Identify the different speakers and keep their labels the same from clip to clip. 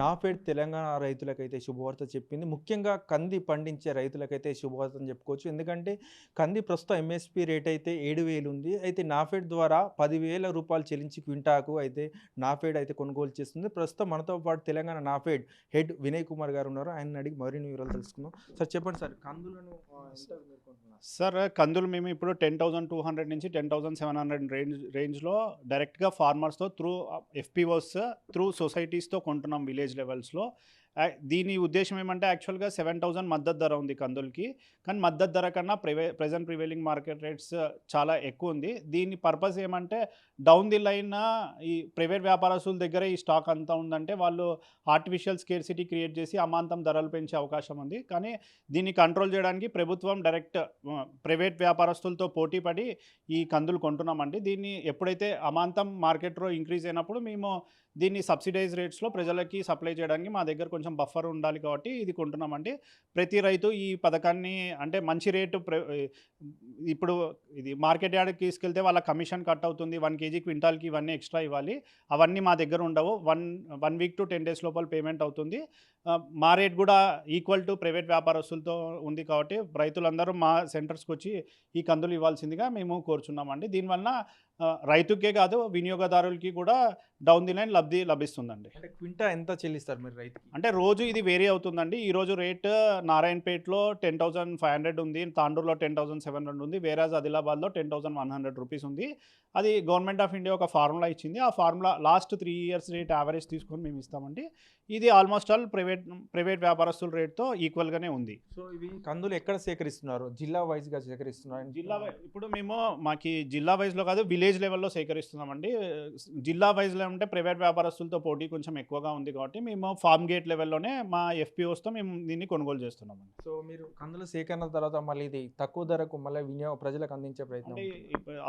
Speaker 1: నాఫెడ్ తెలంగాణ రైతులకైతే శుభవార్త చెప్పింది. ముఖ్యంగా కంది పండించే రైతులకైతే శుభవార్త అని చెప్పుకోవచ్చు. ఎందుకంటే కంది ప్రస్తుతం ఎంఎస్పి రేట్ అయితే ఏడు వేలు ఉంది. అయితే నాఫెడ్ ద్వారా పదివేల రూపాయలు చెల్లించి క్వింటాకు అయితే నాఫెడ్ అయితే కొనుగోలు చేస్తుంది. ప్రస్తుతం మనతో పాటు తెలంగాణ నాఫెడ్ హెడ్ వినయ్ కుమార్ గారు ఉన్నారు. ఆయన అడిగి మరిన్ని వివరాలు తెలుసుకుందాం. సార్ చెప్పండి సార్ కందులను?
Speaker 2: సార్ కందులు మేము ఇప్పుడు టెన్ థౌసండ్ టూ హండ్రెడ్ నుంచి ten thousand seven hundred range రేంజ్లో డైరెక్ట్గా ఫార్మర్స్తో త్రూ ఎఫ్పిఓస్ త్రూ సొసైటీస్తో కొంటున్నాం విలేజ్ లెవెల్స్లో దీని ఉద్దేశం ఏమంటే యాక్చువల్గా సెవెన్ థౌజండ్ మద్దతు ధర ఉంది కందులకి. కానీ మద్దతు ధర కన్నా ప్రివే ప్రజెంట్ ప్రివైలింగ్ మార్కెట్ రేట్స్ చాలా ఎక్కువ ఉంది. దీని పర్పస్ ఏమంటే డౌన్ ది లైన్ ఈ ప్రైవేట్ వ్యాపారస్తుల దగ్గర ఈ స్టాక్ అంతా ఉందంటే వాళ్ళు ఆర్టిఫిషియల్ స్కేర్ సిటీ క్రియేట్ చేసి అమాంతం ధరలు పెంచే అవకాశం ఉంది. కానీ దీన్ని కంట్రోల్ చేయడానికి ప్రభుత్వం డైరెక్ట్ ప్రైవేట్ వ్యాపారస్తులతో పోటీపడి ఈ కందులు కొంటున్నామండి. దీన్ని ఎప్పుడైతే అమాంతం మార్కెట్లో ఇంక్రీజ్ అయినప్పుడు మేము దీన్ని సబ్సిడైజ్ రేట్స్లో ప్రజలకి సప్లై చేయడానికి మా దగ్గర కొంచెం బఫర్ ఉండాలి కాబట్టి ఇది కొంటున్నామండి. ప్రతి రైతు ఈ పథకాన్ని అంటే మంచి రేటు ప్ర- ఇప్పుడు ఇది మార్కెట్ యార్డ్కి తీసుకెళ్తే వాళ్ళ కమిషన్ కట్ అవుతుంది వన్ కేజీ క్వింటాల్కి ఇవన్నీ ఎక్స్ట్రా ఇవ్వాలి. అవన్నీ మా దగ్గర ఉండవు. One one week to ten days లోపల పేమెంట్ అవుతుంది. మా రేట్ కూడా ఈక్వల్ టు ప్రైవేట్ వ్యాపారస్తులతో ఉంది కాబట్టి రైతులందరూ మా సెంటర్స్కి వచ్చి ఈ కందులు ఇవ్వాల్సిందిగా మేము కోరుచున్నామండి. దీనివల్ల రైతుకే కాదు వినియోగదారులకి కూడా డౌన్ ది లైన్ లబ్ధి లభిస్తుందండి.
Speaker 1: అంటే క్వింటా ఎంత చెల్లిస్తారు మీరు రైతుకి?
Speaker 2: అంటే రోజు ఇది వేరీ అవుతుందండి. ఈ రోజు రేట్ నారాయణపేటలో టెన్ థౌసండ్ ఫైవ్ హండ్రెడ్ ఉంది తాండూరులో టెన్ థౌసండ్ సెవెన్ హండ్రెడ్ ఉంది వేరాజ్ ఆదిలాబాద్లో ten thousand one hundred rupees ఉంది. అది గవర్నమెంట్ ఆఫ్ ఇండియా ఒక ఫార్ములా ఇచ్చింది. ఆ formula last three years rate average తీసుకొని మేము ఇస్తామండి. ఇది ఆల్మోస్ట్ ఆల్ ప్రైవేట్ ప్రైవేట్ వ్యాపారస్తుల రేట్తో ఈక్వల్గానే ఉంది.
Speaker 1: సో ఇవి కందులు ఎక్కడ సేకరిస్తున్నారు? జిల్లా వైజ్గా సేకరిస్తున్నారు?
Speaker 2: జిల్లా ఇప్పుడు మేము మాకి జిల్లా వైజ్లో కాదు విలేజ్ లెవెల్లో సేకరిస్తున్నామండి. జిల్లా వైజ్లో ఉంటే ప్రైవేట్ వ్యాపారస్తులతో పోటీ కొంచెం ఎక్కువగా ఉంది కాబట్టి మేము ఫార్మ్ గేట్ లెవెల్లోనే మా ఎఫ్పిఓస్తో మేము దీన్ని కొనుగోలు చేస్తున్నామండి.
Speaker 1: సో మీరు కందుల సేకరణ తర్వాత మళ్ళీ ఇది తక్కువ ధరకు మళ్ళీ వినియోగ ప్రజలకు అందించే ప్రయత్నం.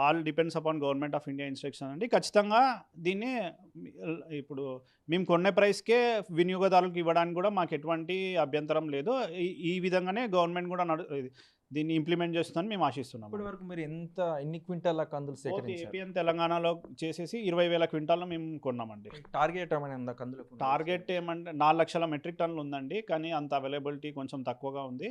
Speaker 2: All depends upon government of India instruction అండి. ఖచ్చితంగా దీన్ని ఇప్పుడు మేము కొనే ప్రైస్కే వినియోగదారులకు ఇవ్వడానికి కూడా మాకు ఎటువంటి అభ్యంతరం లేదు. ఈ- విధంగానే గవర్నమెంట్ కూడా నడు దీన్ని ఇంప్లిమెంట్ చేస్తుందని మేము ఆశిస్తున్నాం
Speaker 1: ఇప్పటి వరకు మీరు ఎంత ఎన్ని క్వింటాల కందులు సేకరించారు?
Speaker 2: తెలంగాణలో చేసేసి ఇరవై వేల క్వింటాల్లో మేము కొన్నామండి.
Speaker 1: టార్గెట్ ఏమైనా ఉందా కందులకు
Speaker 2: టార్గెట్ ఏమంటే నాలుగు లక్షల మెట్రిక్ టన్నులు ఉందండి కానీ అంత అవైలబిలిటీ కొంచెం తక్కువగా ఉంది.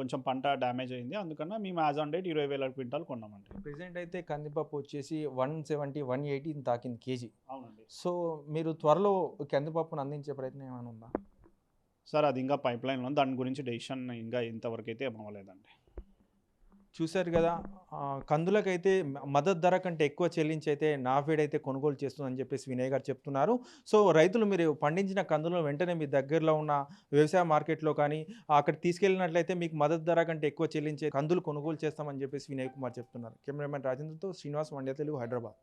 Speaker 2: కొంచెం పంట డ్యామేజ్ అయింది. అందుకని మేము యాజ్ ఆన్ డేట్ ఇరవై వేల క్వింటాల్ కొన్నామండి.
Speaker 1: ప్రెసెంట్ అయితే కందిపప్పు వచ్చేసి వన్ సెవెంటీ వన్ ఎయిటీ తాకింది కేజీ.
Speaker 2: అవునండి.
Speaker 1: సో మీరు త్వరలో కందిపప్పును అందించే ప్రయత్నం ఏమైనా ఉందా?
Speaker 2: సార్ అది ఇంకా పైప్ లైన్లో ఉంది. దాని గురించి డెసిషన్ ఇంకా ఇంతవరకు అయితే అవ్వలేదండి
Speaker 1: చూశారు కదా కందులకైతే మద్దతు ధర కంటే ఎక్కువ చెల్లించి అయితే నాఫేడ్ అయితే కొనుగోలు చేస్తుందని చెప్పేసి వినయ్ గారు చెప్తున్నారు. సో రైతులు మీరు పండించిన కందులను వెంటనే మీ దగ్గరలో ఉన్న వ్యవసాయ మార్కెట్లో కానీ అక్కడ తీసుకెళ్ళినట్లయితే మీకు మద్దతు ధర కంటే ఎక్కువ చెల్లించే కందులు కొనుగోలు చేస్తామని చెప్పేసి వినయ్ కుమార్ చెప్తున్నారు. కెమెరామెన్ రాజేంద్రతో శ్రీనివాస్ వండ్య తెలుగు హైదరాబాద్.